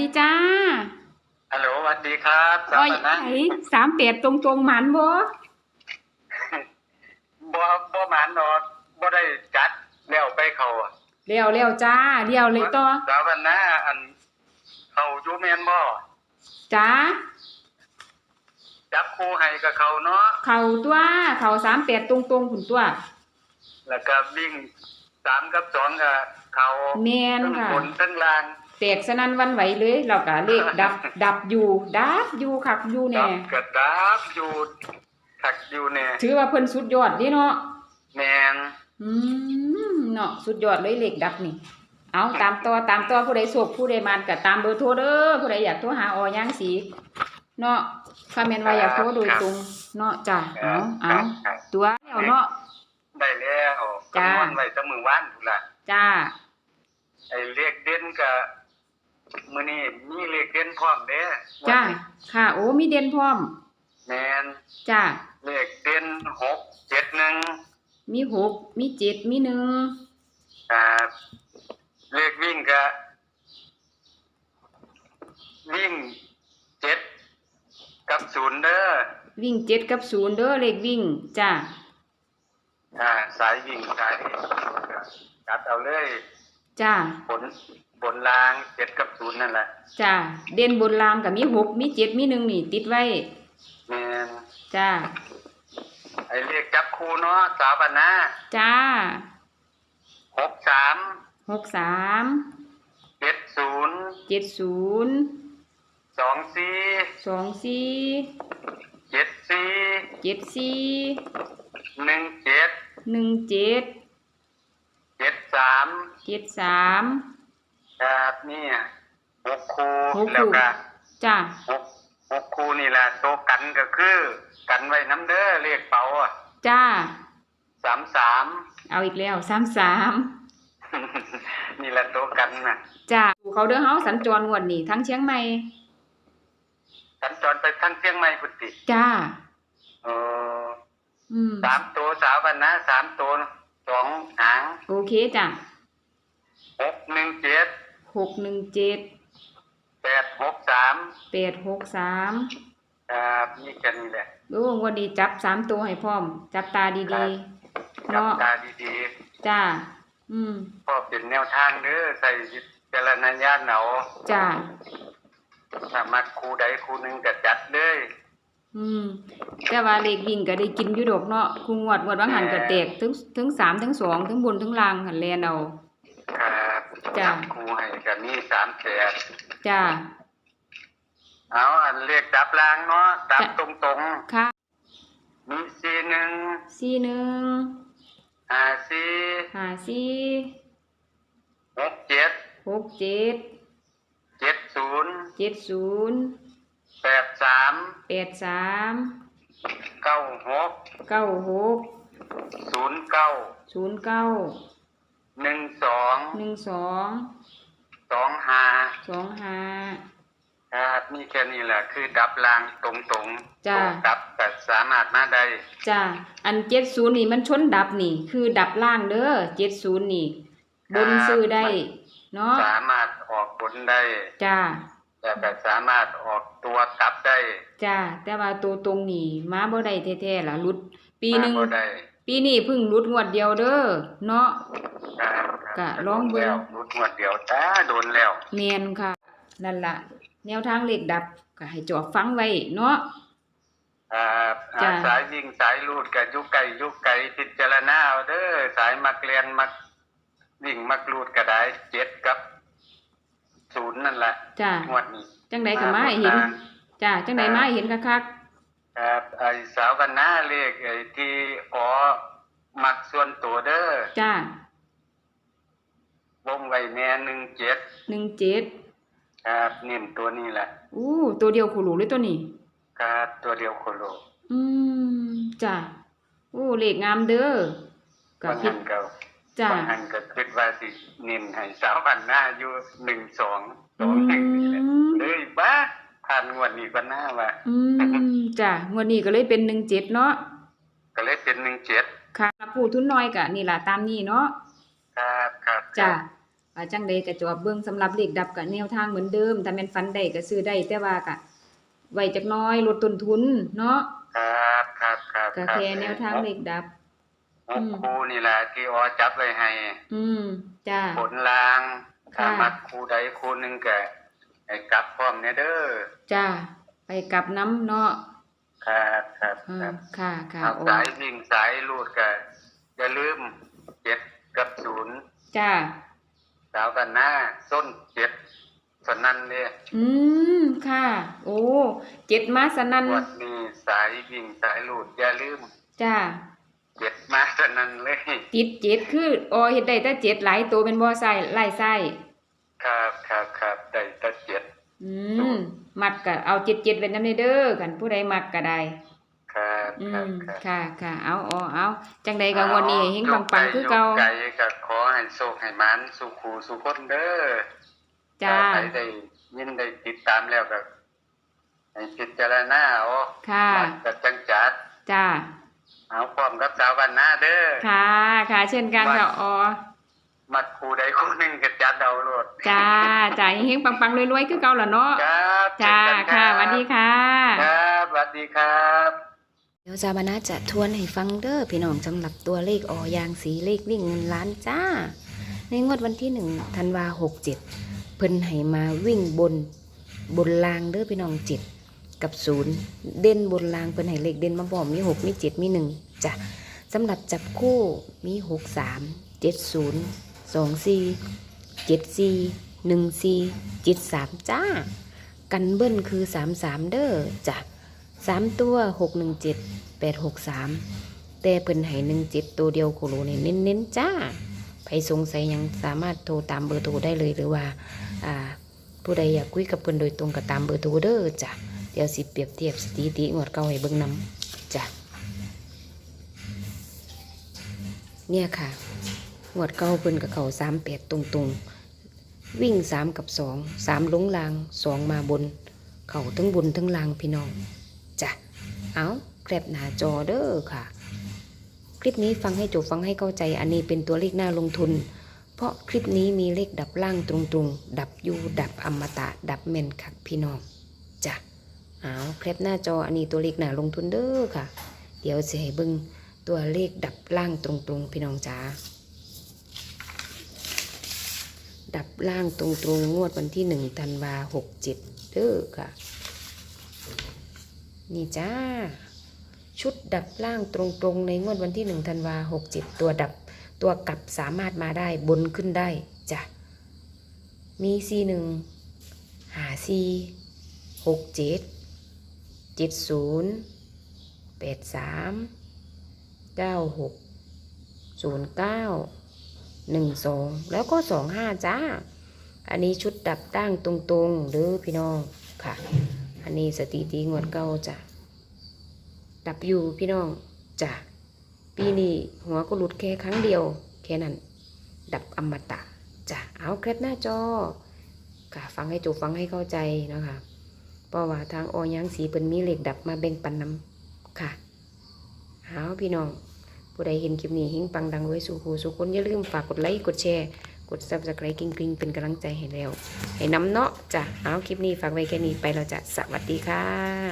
ดีจ้าฮัลโหลสวัสดีครับสอ้อยวัสดีนะไอ้สามแปดตรงตรงๆหมันบ่บ่บ่หมานดอกบ่ได้จัดแล้วไปเขาอะเลี้ยวเลี้ยวจ้าเลี้ยวเลยต่อสาวนะอันเขาอยู่แม่นบ่จ้าจับคู่ให้กับเขาเนาะเข่าตัวเข่าสามแปดตรงตรงๆผุนตัว แล้วก็วิ่งสามกับสองกับเขาแมนทั้งค่ะบนทั้งล่าง แตกสนั่นหวันไหวเลยเราก็เลขดับ ดับอยู่ดับอยู่คักอยู่ดัแน่บกระดับอยู่ถักอยู่เนี่ยถือว่าเพิ่นสุดยอดเดิเนาะแม่นอืมเนาะสุดยอดเลยเลขดับนี่ เอาตามต่อตามต่อผู้ใดโศกผู้ใดมานก็ตามเบอร์โทรเด้อผู้ใดอยากโทรหาออย่างสีเนาะถ้าแม่นว่าอยากโทรโดยตรงเนาะจ้ะเอาเอาครับ ตัวแล้วเนาะ ได้แล้วจ้า คำนวณไว้แตะมือว่านพุ่นล่ะจ้าไอ้เลขเด่นก็ มื้อนี้มีเลขเด่นพร้อมเด้จ้า ค่ะ โอ้ มีเด่นพร้อม แม่นจ้า เลขเด่นหกเจ็ดหนึ่งมีหก มีเจ็ด มีหนึ่งอ่าเลขวิ่งก็วิ่งเจ็ดกับศูนย์เด้อวิ่งเจ็ดกับศูนย์เด้อเลขวิ่งจ้า อ่าสายวิ่งสายจัดเอาเลยจ้าบน บนรางเจ็ดกับศูนย์นั่นแหละจ้าเด่นบนรางกับมีหกมีเจ็ดมีหนึ่งนี่ติดไว้แม่นจ้าไอ้เลขจับคู่เนาะสาวบรรณาจ้าหกสามหกสามเจ็ดศูนย์เจ็ดศูนย์สองสี่สองสี่เจ็ดสี่เจ็ดสี่หนึ่งเจ็ดหนึ่งเจ็ดเจ็ดสามเจ็ดสาม ครับนี่หกคู่หกคู่ แล้วก็จ้าหกหกคู่นี่แหละตัวกันก็คือ กันไว้น้ำเด้อเรียกเป๋าอะจ้า สามสาม เอาอีกแล้วสามสามนี่แหละตัวกันน่ะจ้าเขาเด้อเฮาสัญจรงวดนี่ทั้งเชียงใหม่สัญจรไปทั้งเชียงใหม่พุทธิจ้า เอออืม สามตัวสาวบรรณาสามตัวสองหางโอเคจ้ะหกหนึ่งเจ็ด หกหนึ่งเจ็ดแปดหกสามแปดหกสามครับนี่แค่นี้แหละโอ้วันนี้จับสามตัวให้พร้อม จับตาดีจัๆบเนาะตาดีจ้า อืมๆก็เป็นแนวทางเด้อใส่วิจารณญาณเอาจ้าถ้ามักครูใดครูหนึ่งก็จัดเลยอืม แต่ว่าเลขวิ่งก็ได้กินอยู่ดอกเนาะคูงวดงวดว่างหันก็แตกถึงถึงสามถึงสองถึงบนถึงล่างหันแลนเอา ครับ จ้ะจับครูให้ก็มีสามแปดจ้า เอาอันเลขดับล่างเนาะดับจ้ะตรงค่ะๆมีสี่หนึ่งสี่หนึ่งห้าสี่ห้าสี่หกเจ็ดหกเจ็ดเจ็ดศูนย์เจ็ดศูนย์แปดสามแปดสามเก้าหกเก้าหกศูนย์เก้าศูนย์เก้า หนึ่งสองหนึ่งสองสองห้าสองห้าครับมีแค่นี้แหละคือดับล่างตรงๆจ้ะตัวดับแต่สามารถมาได้จ้าอันเจ็ดศูนย์นี่มันชนดับนี่ คือดับล่างเด้อเจ็ดศูนย์นี่บนซื้อได้เนาะสามารถออกบนได้จ้าแต่ก็สามารถออกตัวกลับได้จ้าแต่ว่าตัวตรงนี่มาบ่ได้แท้ๆล่ะหลุด ปีหนึ่งมาบ่ได้ ปีนี้เพิ่งหลุดงวดเดียวเด้อเนาะครับก็ลองเบิ่ง แล้วรุดงวดเดียวจ้าโดนแล้วเนียนค่ะ นั่นล่ะแนวทางเลขดับก็ให้จอบฟังไว้เนาะ ครับจ้ะสายยิงสายลูดกับยุกไก่ยุกไก่พิจารณาเอาเด้อสายมักเรียนมักวิ่งมักลูดก็ได้เจ็ดกับศูนย์นั่นแหละจ้างวดนี้ จังใดก็มาให้เห็น จ้าจังใดมาให้เห็นคัก ครับไอ้สาวกันหน้าเลขไอ้ที่ขอมักส่วนตัวเด้อๆจ้าวงไว้แน่หนึ่งเจ็ดหนึ่งเจ็ดครับเน้นตัวนี้แหละอู้ตัวเดียวขู่หลูเลยตัวนี้ครับตัวเดียวโคโลอืมจ้าโอ้เลขงามเด้อกับาบงพิหันก็จ้าบางหันก็คิดว่าสิเน้นให้สาวกันหน้าอยู่หนึ่งสองสองหนึ่งนี่แหละ อืม เลยบ้า ผ่านงวดนี้กันหน้าว่าอืมจ้างวดนี้ก็เลยเป็นหนึ่งเจ็ดเนาะก็เลยเป็นหนึ่งเจ็ดค่ะผู้ทุนน้อยกะนี่ล่ะตามนี้เนาะครับครับจ้าอ่าจังใดก็จอบเบิ่งสำหรับเลขดับก็แนวทางเหมือนเดิมถ้าแม่นฟันได้ก็ซื้อได้แต่ว่าก็ไว้จักหน้อยลดต้นทุนเนาะครับครับครับก็แค่แนวทางเลขดับหกครูนี่แหละที่ออจับไว้ให้ อืมจ้าผลลางค่ะถ้ามักครูใดครูหนึงก็ ให้กลับพร้อมเนี่ยเด้อจ้าไปกลับน้ำเนาะครับครับเอคอรับค่ะค่ะเอาโอ้สายวิ่งสายลูดก็อย่าลืมเจ็ดกับศูนย์จ้าสาวกันหน้าส้นเจ็ดสนั่นเนี่ยอืมค่ะ โอ้เจ็ดมาสนั่นวันนี้สายวิ่งสายลูดอย่าลืมจ้าเจ็ดมาสนั่นเลยติดเจ็ดคือออเฮ็ดได้แต่เจ็ดหลายตัวเป็นบ่ใส่ไล่ไส้ครับครับ อืมมักก็เอาเจ็ดเจ็ดไว้นำเด้อกันผู้ใดมักก็ได้ ครับอืครับมครับค่ะค่ะเอาเอาเอาจังใดก็งวดนี้ให้เฮงปังๆคือเก่าไก่ก็ขอให้โชคให้หมันสุขูสุขคนเด้อจ้าถ้ใครได้ยินได้ติดตามแล้วก็ให้พิจารณาเอาค่ะมักก็จังจัดจ้า เอาความกับสาวกันหน้าเด้อ ค่ะ ค่ะ เช่นกันค่ะออ มัดครูใดครูหนึ่งก็จัดเอาโลดจ้าจ้าให้เฮงปังๆรวยๆคือเก่าล่ะเนาะครับจ้าเช่นกันค่ะรับสวัสดีค่ะครับสวัสดีครับเดี๋ยวจามานาจะทวนให้ฟังเด้อพี่น้องสำหรับตัวเลขออยางสีเลขวิ่งเงินล้านจ้า ในงวดวันที่หนึ่งธันวาหกเจ็ดเพิ่นให้มาวิ่งบนบนรางเด้อพี่น้องเจ็ดกับศูนย์เด่นบนรางเพิ่นให้เลขเด่นมาบอกมีหกมีเจ็ดมีหนึ่งจ้ะสำหรับจับคู่มีหกสามเจ็ดศูนย์ สองสี่เจ็ดสี่หนึ่งสี่เจ็ดสามจ้า กันเบิ้ลคือสามสามเด้อจ้ะสามตัวหกหนึ่งเจ็ดแปดหกสามแต่เพิ่นให้หนึ่งเจ็ดตัวเดียวโคโลเนี่ยเน้นๆจ้าใครสงสัยยังสามารถโทรตามเบอร์โทรได้เลยหรือว่าอ่าผู้ใดอยากคุยกับเพิ่นโดยตรงก็ตามเบอร์โทรเด้อจ้ะเดี๋ยวสิเปรียบเทียบสถิติงวดเก่าให้เบิ่งนำจ้ะเนี่ยค่ะ งวดเก่าเพิ่นกับเขาสามแปดตรงๆ วิ่งสามกับสองสามลงลางสองมาบน เขาทั้งบนทั้งลางพี่น้องจ้ะเอาแกรบหน้าจอเด้อค่ะ คลิปนี้ฟังให้จบฟังให้เข้าใจอันนี้เป็นตัวเลขหน้าลงทุน เพราะคลิปนี้มีเลขดับล่างตรงๆ ดับยูดับอมตะ ดับเมนคักพี่น้องจ้ะเอาแคปหน้าจออันนี้ตัวเลขหน้าลงทุนเด้อค่ะ เดี๋ยวจะให้เบิ่งตัวเลขดับล่างตรงๆ พี่น้องจ้า ดับล่างตรงๆงวดวันที่หนึ่งธันวาหกเจ็ดเด้อค่ะ นี่จ้า ชุดดับล่างตรงๆ ในงวดวันที่หนึ่งธันวาหกเจ็ดตัวดับตัวกลับสามารถมาได้บนขึ้นได้จ้ะ มีซีหนึ่งหาซีหกเจ็ดเจ็ดศูนย์แปดสามเก้าหกศูนย์เก้า หนึ่งสองแล้วก็สองห้าจ้า อันนี้ชุดดับตั้งตรงๆหรือพี่น้องค่ะ อันนี้สถิติงวดเก้าจ้ะดับอยู่พี่น้องจ้ะปีนี้หัวก็หลุดแค่ครั้งเดียว แค่นั้น ดับอมตะจ้ะเอาแคปหน้าจอค่ะฟังให้จบฟังให้เข้าใจนะคะเพราะว่าทางออยังสีเป็นมีเหล็กดับมาแบ่งปันน้ำค่ะเอาพี่น้อง ผู้ใดเห็นคลิปนี้หิ้งปังดังไว้สู่หูสู่คนอย่าลืมฝากกดไลค์กดแชร์กดซับสไครต์กริ๊งๆเป็นกำลังใจให้แล้ว ให้น้ำเนาะจ้ะเอาคลิปนี้ฝากไว้แค่นี้ไปเราจะสวัสดีค่ะ